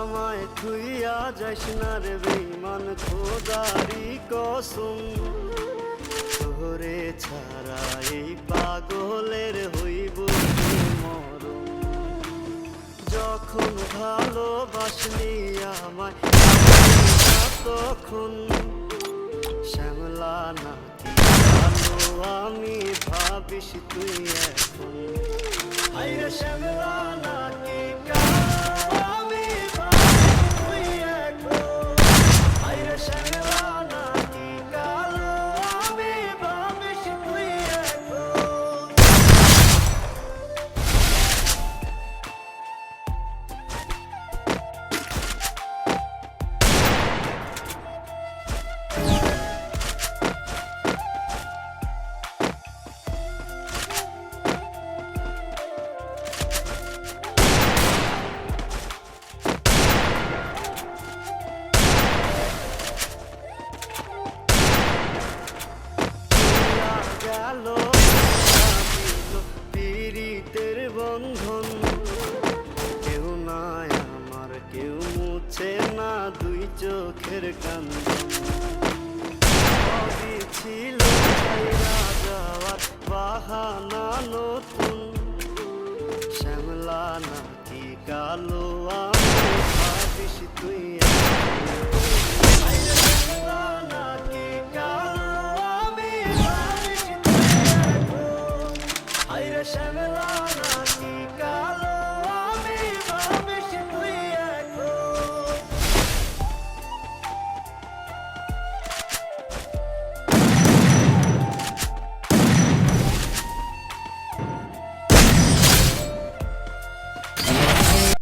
আমায় থুইয়া যাস না রে বেইমান খোদারি কসম। তোরে ছাড়া এই পাগলের হইব কি মরণ? যখন ভালোবাসনি আমায় না তখন। শ্যামলা নাকি ভালো আমি ভাবিস তুই এখন। শ্যামলা নাকি বন্ধন। কেউ নাই আমার, কেউ মুছে না দুই চোখের সবই ছিল বাহানা নতুন। শ্যামলা নাকি কালো আমি তুই শ্যামলা রানী